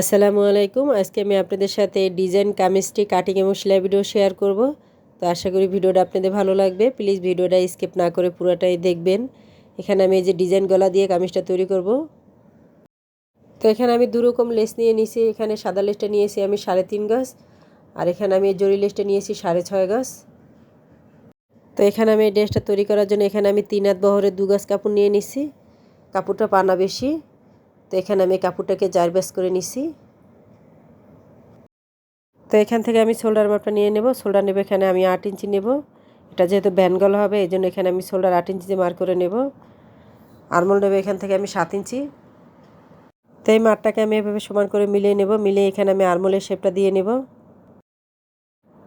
আসসালামু আলাইকুম। আজকে আমি আপনাদের সাথে ডিজাইন কামিজটি কাটিং এবং সেলাই ভিডিও শেয়ার করব। তো আশা করি ভিডিওটা আপনাদের ভালো লাগবে। প্লিজ ভিডিওটা স্কিপ না করে পুরোটাই দেখবেন। এখানে আমি এই যে ডিজাইন গলা দিয়ে কামিজটা তৈরি করব। তো এখানে আমি দুরকম লেস নিয়ে নিয়েছি এখানে সাদা লেসটা নিয়েছি আমি সাড়ে তিন গাছ আর এখানে আমি জরি লেসটা নিয়েছি সাড়ে ছয় গাছ তো এখানে আমি এই ড্রেসটা তৈরি করার জন্য এখানে আমি তিন হাত বহরের দু গাছ কাপড় নিয়ে নিছি। কাপড়টা পানা বেশি। তো এখানে আমি কাপড়টাকে জার ব্যাস করে নিছি। তো এখান থেকে আমি শোল্ডার মাপটা নিয়ে নেব। শোল্ডার নেব এখানে আমি আট ইঞ্চি নেব। এটা যেহেতু ব্যান গলা হবে, এই জন্য এখানে আমি শোল্ডার আট ইঞ্চি মার করে নেব। আরমোল নেব এখান থেকে আমি সাত ইঞ্চি। তো এই মাঠটাকে আমি এভাবে সমান করে মিলিয়ে নেব। মিলিয়ে এখানে আমি আরমোলের শেপটা দিয়ে নেব।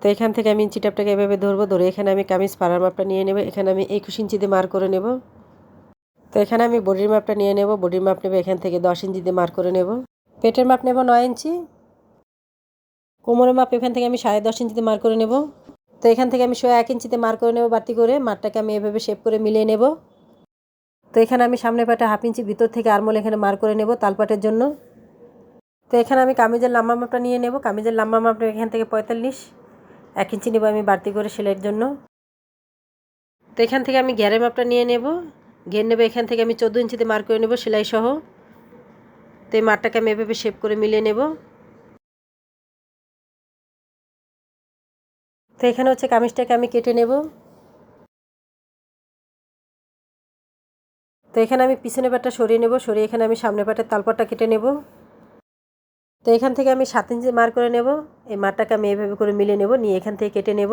তো এখান থেকে আমি ইঞ্চি টাপটাকে এভাবে ধরবো। ধরে এখানে আমি কামিজ পাড়ার মাপটা নিয়ে নেব। এখানে আমি একুশ ইঞ্চি দিয়ে মার করে নেব। তো এখানে আমি বডির মাপটা নিয়ে নেব, বডির মাপ নেব এখান থেকে দশ ইঞ্চি দিয়ে মার করে নেব। পেটের মাপ নেব নয় ইঞ্চি। কোমরের মাপ এখান থেকে আমি সাড়ে দশ ইঞ্চিতে মার করে নেব। তো এখান থেকে আমি শো এক ইঞ্চিতে মার করে নেব বাড়তি করে মারটাকে আমি এভাবে শেপ করে মিলিয়ে নেব। তো এখানে আমি সামনে পাটা হাফ ইঞ্চি, ভিতর থেকে আরমোল এখানে মার করে নেব তালপাটের জন্য। তো এখানে আমি কামিজের লাম্বা মাপটা নিয়ে নেব, কামিজের লাম্বা মাপটা এখান থেকে পঁয়তাল্লিশ। এক ইঞ্চি নেব আমি বাড়তি করে সেলাইয়ের জন্য। তো এখান থেকে আমি গ্যারের মাপটা নিয়ে নেব। ঘের নেব এখান থেকে আমি চোদ্দ ইঞ্চিতে মার করে নেব, সেলাই সহ। তো এই মারটাকে আমি এভাবে শেপ করে মিলিয়ে নেব। তো এখানে হচ্ছে কামিজটাকে আমি কেটে নেব। তো এখানে আমি পিছনে পাটটা সরিয়ে নেব, সরিয়ে এখানে আমি সামনে পাটের তালপাটটা কেটে নেব। তো এখান থেকে আমি সাত ইঞ্চি মার করে নেব, এই মারটাকে আমি এভাবে করে মিলিয়ে নেব, নিয়ে এখান থেকে কেটে নেব।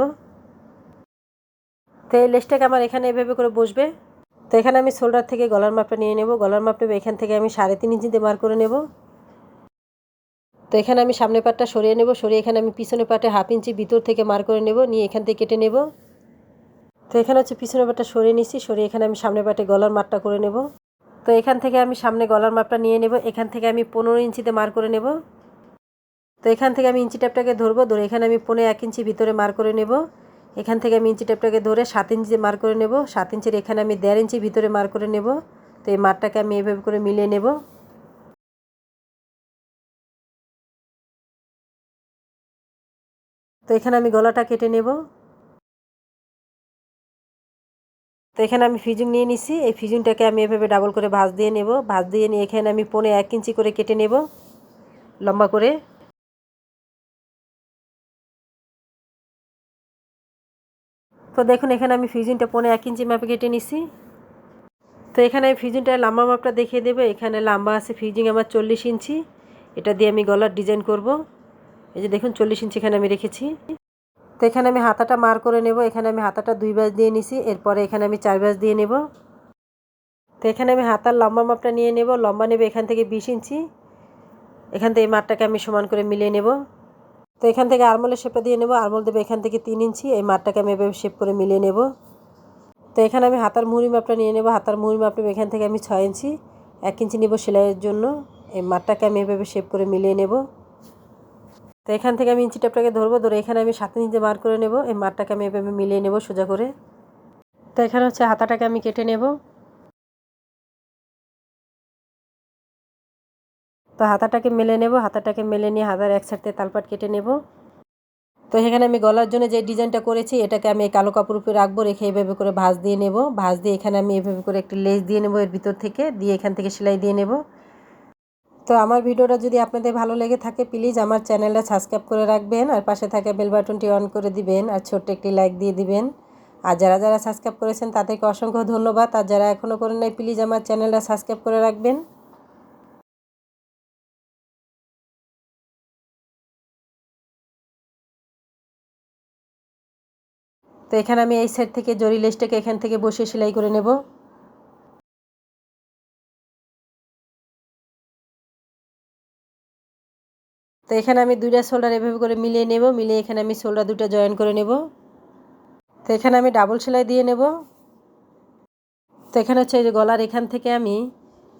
তো এই লেসটাকে আমার এখানে এভাবে করে বসবে। তো এখানে আমি শোল্ডার থেকে গলার মাপটা নিয়ে নেব। গলার মাপ নেব এখান থেকে আমি সাড়ে তিন ইঞ্চিতে মার করে নেব। তো এখানে আমি সামনে পাটটা সরিয়ে নেব। সরিয়ে এখানে আমি পিছনে পাটে হাফ ইঞ্চি ভিতর থেকে মার করে নেব। নিয়ে এখান থেকে কেটে নেব। তো এখানে হচ্ছে পিছনে পাটটা সরিয়ে নিচ্ছি। সরিয়ে এখানে আমি সামনে পাটে গলার মাপটা করে নেব। তো এখান থেকে আমি সামনে গলার মাপটা নিয়ে নেব। এখান থেকে আমি পনেরো ইঞ্চিতে মার করে নেব। তো এখান থেকে আমি ইঞ্চি ট্যাপটাকে ধরবো। ধরে এখানে আমি পনেরো এক ইঞ্চি ভিতরে মার করে নেব। এখান থেকে আমি ইঞ্চি টেপটাকে ধরে সাত ইঞ্চি মার করে নেব। সাত ইঞ্চির এখানে আমি দেড় ইঞ্চি ভিতরে মার করে নেব। তো এই মারটাকে আমি এভাবে করে মিলিয়ে নেব। তো এখানে আমি গলাটা কেটে নেব। তো এখানে আমি ফিজুং নিয়ে নিছি। এই ফিজুংটাকে আমি এভাবে ডাবল করে ভাজ দিয়ে নেব। ভাজ দিয়ে নিয়ে এখানে আমি পনে এক ইঞ্চি করে কেটে নেব। লম্বা করে। তো দেখুন, এখানে আমি ফিউজিনটা পনে এক ইঞ্চি মাপে কেটে নিছি। তো এখানে আমি ফিউজিনটা লম্বা মাপটা দেখিয়ে দেবো। এখানে লম্বা আছে ফিউজিং আমার চল্লিশ ইঞ্চি এটা দিয়ে আমি গলার ডিজাইন করব। এই যে দেখুন, চল্লিশ ইঞ্চি এখানে আমি রেখেছি। তো এখানে আমি হাতাটা মার করে নেব। এখানে আমি হাতাটা দুই বাজ দিয়ে নিছি। এরপরে এখানে আমি চার বাজ দিয়ে নেব। তো এখানে আমি হাতার লম্বা মাপটা নিয়ে নেব। লম্বা নেব এখান থেকে বিশ ইঞ্চি এখান থেকে এই মাঠটাকে আমি সমান করে মিলিয়ে নেব। তো এখান থেকে আরমোলের শেপটা দিয়ে নেব। আরমোল দেবো এখান থেকে তিন ইঞ্চি। এই মাঠটাকে আমি এভাবে শেপ করে মিলিয়ে নেব। তো এখানে আমি হাতার মুহুরি মাপটা নিয়ে নেব। হাতার মুহুরি মাপ নেব এখান থেকে আমি ছয় ইঞ্চি। এক ইঞ্চি নেব সেলাইয়ের জন্য। এই মাঠটাকে আমি এভাবে শেপ করে মিলিয়ে নেব। তো এখান থেকে আমি ইঞ্চি টাপটাকে ধরবো। ধরে এখানে আমি সাত ইঞ্চি মার করে নেব। এই মাঠটাকে আমি এভাবে মিলিয়ে নেব সোজা করে। তো এখানে হচ্ছে হাতাটাকে আমি কেটে নেব। তো হাতাটাকে মেলে নেব, হাতাটাকে মেলে নিয়ে হাতার এক সাইড তালপাট কেটে নেব। তো এখানে আমি গলার জন্য যে ডিজাইনটা করেছি, এটাকে আমি কালো কাপড় উপরে রাখব, রেখে এভাবে করে ভাঁজ দিয়ে নেব। ভাঁজ দিয়ে এখানে আমি এভাবে করে একটি লেস দিয়ে নেব এর ভিতর থেকে, দিয়ে এখান থেকে সেলাই দিয়ে নেব। তো আমার ভিডিওটা যদি আপনাদের ভালো লেগে থাকে, প্লিজ আমার চ্যানেলটা সাবস্ক্রাইব করে রাখবেন আর পাশে থাকা বেল বাটনটি অন করে দিবেন আর ছোট্ট একটি লাইক দিয়ে দিবেন। আর যারা যারা সাবস্ক্রাইব করেছেন, তাদেরকে অসংখ্য ধন্যবাদ। আর যারা এখনও করেন নাই, প্লিজ আমার চ্যানেলটা সাবস্ক্রাইব করে রাখবেন। তো এখানে আমি এই সাইড থেকে জরি লেসটাকে এখান থেকে বসে সেলাই করে নেব। তো এখানে আমি দুইটা শোল্ডার এভাবে করে মিলিয়ে নেব, মিলিয়ে এখানে আমি শোল্ডার দুটো জয়েন করে নেব। তো এখানে আমি ডাবল সেলাই দিয়ে নেব। তো এখানে হচ্ছে যে গলার এখান থেকে আমি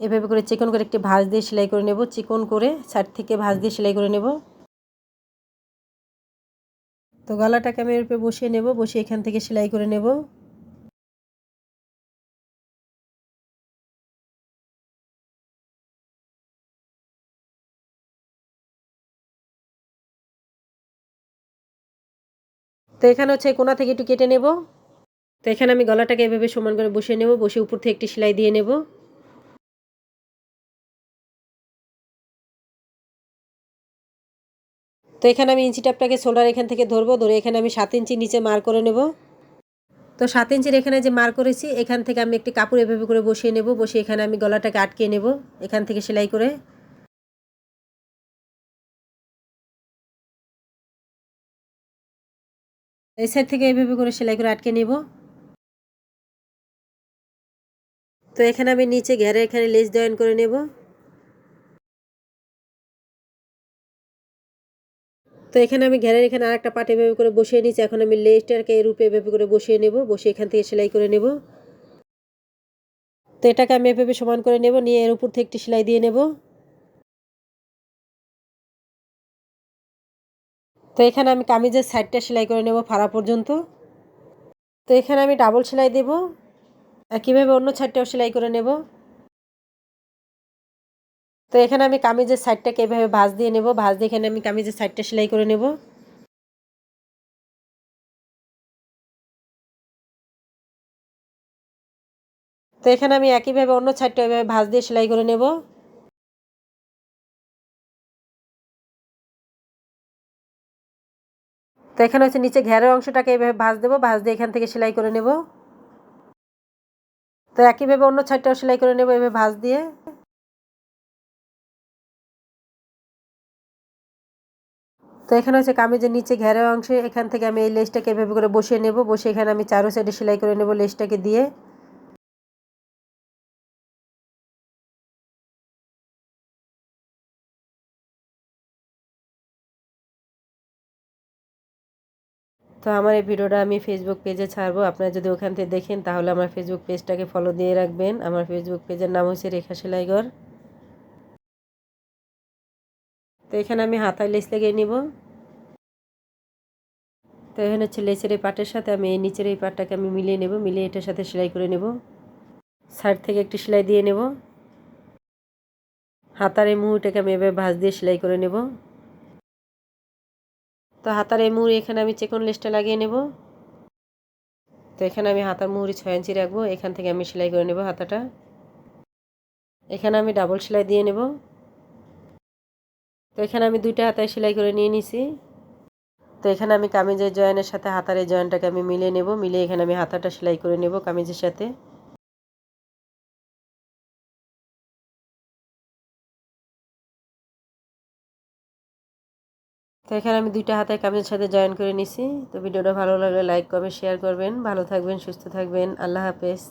এভাবে করে চিকন করে একটি ভাঁজ দিয়ে সেলাই করে নেব, চিকন করে সাইড থেকে ভাঁজ দিয়ে সেলাই করে নেব। তো গলাটাকে আমি এরপরে বসিয়ে নেব, বসিয়ে এখান থেকে সেলাই করে নেব। তো এখানে হচ্ছে কোনা থেকে একটু কেটে নেব। তো এখানে আমি গলাটাকে এভাবে সমান করে বসিয়ে নেব বসে উপর থেকে একটি সেলাই দিয়ে নেব। তো এখানে আমি ইঞ্চি টাপটাকে সোলার এখান থেকে ধরবো, ধরে এখানে আমি সাত ইঞ্চি নিচে মার করে নেব। তো সাত ইঞ্চির এখানে যে মার করেছি, এখান থেকে আমি একটি কাপড় এভাবে করে বসিয়ে নেব বসে এখানে আমি গলাটাকে আটকে নেব, এখান থেকে সেলাই করে। এই সাইড থেকে এইভাবে করে সেলাই করে আটকে নেব। তো এখানে আমি নিচে ঘেরে এখানে লেস জয়েন করে নেব। তো এখানে আমি ঘেরের এখানে আরেকটা পাট এভাবে করে বসিয়ে নিচ্ছি এখন আমি লেসটাকে এই রূপে এভাবে করে বসিয়ে নেব বসে এখান থেকে সেলাই করে নেব। তো এটাকে আমি এভাবে সমান করে নেব, নিয়ে এর উপর থেকে একটি সেলাই দিয়ে নেব। তো এখানে আমি কামিজের সাইডটা সেলাই করে নেব ফাড়া পর্যন্ত। তো এখানে আমি ডাবল সেলাই দেব। একইভাবে অন্য সাইডটাও সেলাই করে নেব। তো এখানে আমি কামিজের সাইডটাকে এভাবে ভাঁজ দিয়ে নেব, ভাঁজ দিয়ে এখানে আমি কামিজের সাইডটা সেলাই করে নেব। তো এখানে আমি একইভাবে অন্য সাইডটা এভাবে ভাঁজ দিয়ে সেলাই করে নেব। তো এখানে হচ্ছে নিচে ঘেরের অংশটাকে এভাবে ভাঁজ দেবো, ভাঁজ দিয়ে এখান থেকে সেলাই করে নেব। তো একইভাবে অন্য সাইডটাও সেলাই করে নেব এভাবে ভাঁজ দিয়ে। তো এখানে হচ্ছে কামিজের নিচে ঘেরের অংশে এখান থেকে আমি এই লেসটাকে এভাবে করে বসিয়ে নেব। বসে এখানে আমি চারো সাইডে সেলাই করে নেব লেসটাকে দিয়ে। তো আমার এই ভিডিওটা আমি ফেসবুক পেজে ছাড়বো। আপনারা যদি ওখান থেকে দেখেন, তাহলে আমার ফেসবুক পেজটাকে ফলো দিয়ে রাখবেন। আমার ফেসবুক পেজের নাম হচ্ছে রেখা সেলাইঘর। তো এখানে আমি হাতায় লেস লাগিয়ে নিব। তো এখানে হচ্ছে লেসের এই পাটের সাথে আমি এই নিচের এই পাটটাকে আমি মিলিয়ে নেব, মিলিয়ে এটার সাথে সেলাই করে নেব। সাইড থেকে একটি সেলাই দিয়ে নেব। হাতার এই মুহুটাকে আমি এভাবে ভাঁজ দিয়ে সেলাই করে নেব। তো হাতার এই মুহুরি এখানে আমি চেকন লেসটা লাগিয়ে নেব। তো এখানে আমি হাতার মুহুরি ছয় ইঞ্চি রাখব, এখান থেকে আমি সেলাই করে নেব হাতাটা। এখানে আমি ডাবল সেলাই দিয়ে নেব। তো এখানে আমি দুইটা হাতায় সেলাই করে নিয়ে নিছি। তো এখানে আমি কামিজের জয়েনের সাথে হাতার এই জয়েনটাকে আমি মিলিয়ে নেব, মিলিয়ে এখানে আমি হাতাটা সেলাই করে নেব কামিজের সাথে। তো এখানে আমি দুইটা হাতায় কামিজের সাথে জয়েন করে নিছি। তো ভিডিওটা ভালো লাগলে লাইক করবেন, শেয়ার করবেন। ভালো থাকবেন, সুস্থ থাকবেন। আল্লাহ হাফেজ।